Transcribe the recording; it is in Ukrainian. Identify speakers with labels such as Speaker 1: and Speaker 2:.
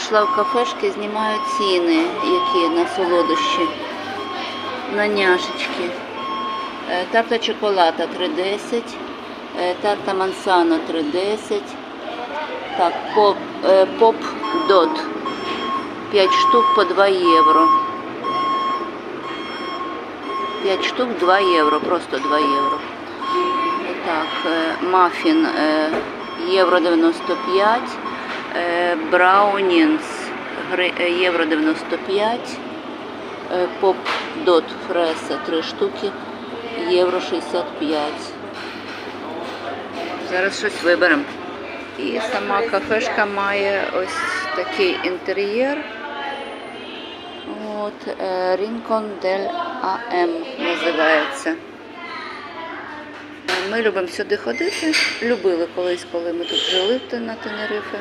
Speaker 1: зайшла в кафешки, знімаю ціни, які на солодощі, на няшечки. Е, Тарта чоколата 3,10, е, тарта мансано 3,10. Так, поп, е, поп дот 5 штук по 2 євро. 5 штук 2 євро, просто 2 євро. Так, мафін євро 95, е, браунінс е, євро 95, е, поп дот фреса 3 штуки, євро 65. Зараз щось виберемо. І сама кафешка має ось такий інтер'єр. От е, Rincon del AM називається. Ми любимо сюди ходити. Любили колись, коли ми тут жили на Тенерифе.